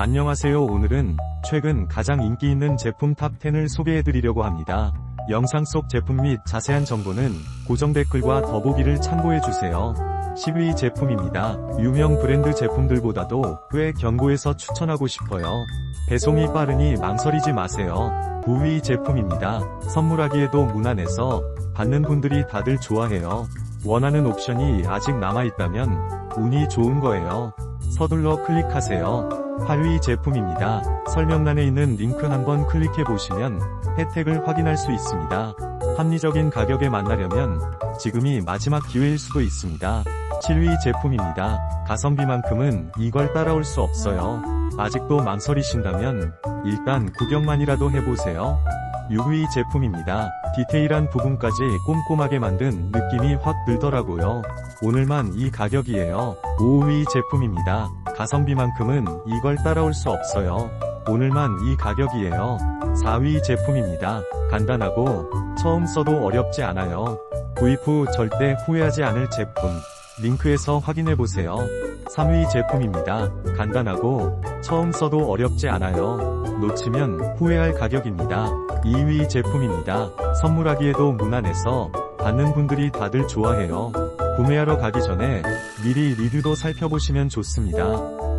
안녕하세요. 오늘은 최근 가장 인기 있는 제품 탑10을 소개해드리려고 합니다. 영상 속 제품 및 자세한 정보는 고정 댓글과 더보기를 참고해주세요. 10위 제품입니다. 유명 브랜드 제품들보다도 꽤 견고해서 추천하고 싶어요. 배송이 빠르니 망설이지 마세요. 9위 제품입니다. 선물하기에도 무난해서 받는 분들이 다들 좋아해요. 원하는 옵션이 아직 남아있다면 운이 좋은 거예요. 서둘러 클릭하세요. 8위 제품입니다. 설명란에 있는 링크 한번 클릭해 보시면 혜택을 확인할 수 있습니다. 합리적인 가격에 만나려면 지금이 마지막 기회일 수도 있습니다. 7위 제품입니다. 가성비만큼은 이걸 따라올 수 없어요. 아직도 망설이신다면 일단 구경만이라도 해보세요. 6위 제품입니다. 디테일한 부분까지 꼼꼼하게 만든 느낌이 확 들더라고요. 오늘만 이 가격이에요. 5위 제품입니다. 가성비만큼은 이걸 따라올 수 없어요. 오늘만 이 가격이에요. 4위 제품입니다. 간단하고 처음 써도 어렵지 않아요. 구입 후 절대 후회하지 않을 제품. 링크에서 확인해보세요. 3위 제품입니다. 간단하고 처음 써도 어렵지 않아요. 놓치면 후회할 가격입니다. 2위 제품입니다. 선물하기에도 무난해서 받는 분들이 다들 좋아해요. 구매하러 가기 전에 미리 리뷰도 살펴보시면 좋습니다.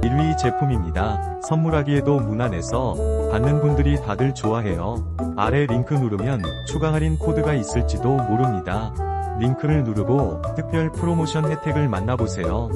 1위 제품입니다. 선물하기에도 무난해서 받는 분들이 다들 좋아해요. 아래 링크 누르면 추가 할인 코드가 있을지도 모릅니다. 링크를 누르고 특별 프로모션 혜택을 만나보세요.